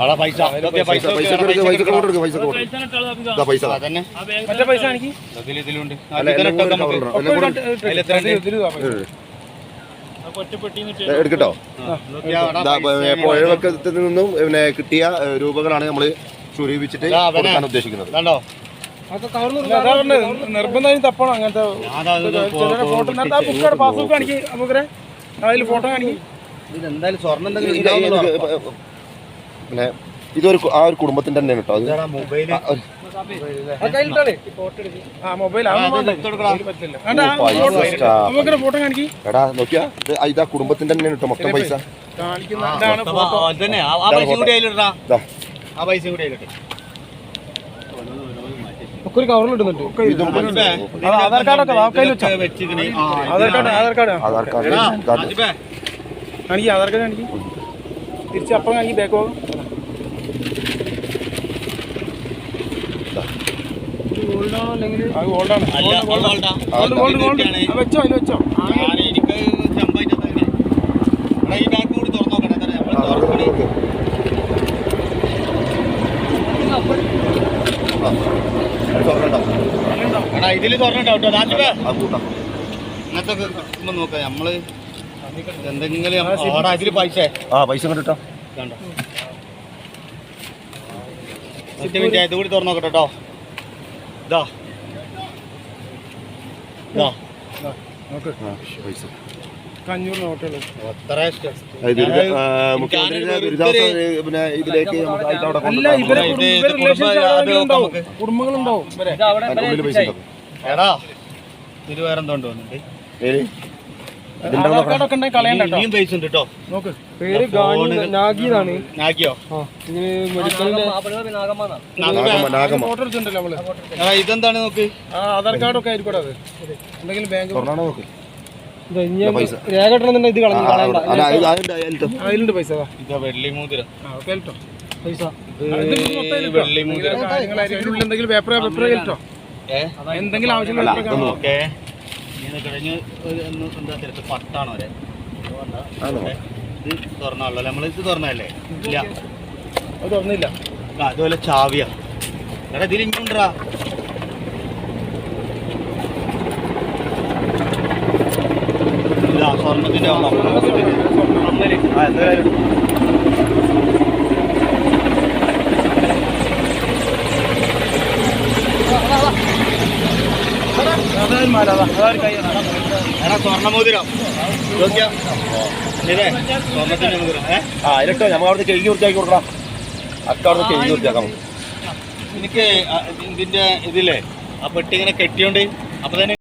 അവിടെ പൈസ. ഇതൊക്കെ പൈസ പൈസ കൊടുക്ക് പൈസ പൈസ പൈസ. മറ്റേ ഇതിലുണ്ട്. എടുക്കട്ടോ. പുഴവക്കത്തിൽ നിന്നും പിന്നെ കിട്ടിയ രൂപങ്ങളാണ് രൂപകളാണ് നമ്മൾ ചുരുവിച്ചിട്ട്. കൊടുക്കാൻ ഉദ്ദേശിക്കുന്നത്. കണ്ടോ നിർബന്ധം തപ്പണം അങ്ങനത്തെ ഫോട്ടോ ബുക്കാണ് പാസ്ബുക്ക് കാണിക്ക് നമുക്കരെ അതിൽ ഫോട്ടോ കാണിക്കും. ഇതെന്തായാലും സ്വർണം എന്തെങ്കിലും ഇത് ഉണ്ടാവുമെന്ന് ഇത് ഉറപ്പാ. പിന്നെ ഇതൊരു ആ ഒരു കുടുംബത്തിന്റെ തന്നെയാണ് കേട്ടോ എടാ നോക്കിയാ ഇത് ആ, ഇതാ കുടുംബത്തിന്റെ തന്നെയാണ് കേട്ടോ മൊത്തം പൈസ. ഒരു. അത് ആധാർ കാർഡൊക്കെ ദാ. കയ്യിൽ വെച്ചോ. ആ, Aadhaar card Aadhaar card Aadhaar card എടാ, കാർഡ് ആസിഫേ, കാണിക്ക് ആധാർ കാർഡ് കാണിക്ക്. തിരിച്ച് അപ്പം കാണിക്ക് ബാക്ക് പോകും. ഇതിൽ തുറന്നിട്ടോ. ഇങ്ങനത്തെ നോക്കാം നമ്മൾ എന്തെങ്കിലും പൈസ. ആ പൈസ കണ്ടിട്ടോ കണ്ടോ ഒറ്റ മിനിറ്റ് ഇത് കൂടി തുറന്നു നോക്കട്ടെ കേട്ടോ ഇതാ ഇതാ ഇതിലേക്ക്. കുടുംബങ്ങളുണ്ടാവും. എടാ വേറെ പേര് എടാ ഇതെന്താണ് നോക്ക്? ആധാർ കാർഡ് ഒക്കെ ആയിരിക്കും അത്. എന്തെങ്കിലും ബാങ്ക് നോക്ക്? ഇത്. രേഖ അതിലുണ്ട് പൈസ വെള്ളി മോതിരം പൈസ. വെള്ളി മോതിരം എന്തെങ്കിലും പേപ്പർ പേപ്പർ കേട്ടോ എന്തെങ്കിലും ആവശ്യമുള്ള കഴിഞ്ഞ് എന്താ തിരക്ക്? പട്ടാണോ വരെ ആണോ? ഇത് തുറന്നാണല്ലോ നമ്മൾ ഇത് തുറന്നല്ലേ ഇല്ല. അത് തുറന്നില്ല. ആ, അതുപോലെ ചാവിയാ. എടാ ഇതിൽ ഇങ്ങോട്ടാ ഇല്ല സ്വർണത്തിന്റെ വെള്ളം ആ എന്തായാലും അതായത് മാല അതാ അതാ ഒരു കൈ അതാ. എടാ സ്വർണമോതിരം. ആ അതിലിട്ടോ നമുക്ക് അവിടെ കഴുകി വൃത്തിയാക്കി കൊടുക്കണം. അക്ക അവിടെ കഴുകി വൃത്തിയാക്കാം. എനിക്ക് ഇതിന്റെ ഇതില്ലേ? ആ പെട്ടി ഇങ്ങനെ കെട്ടിയോണ്ട് അപ്പൊ തന്നെ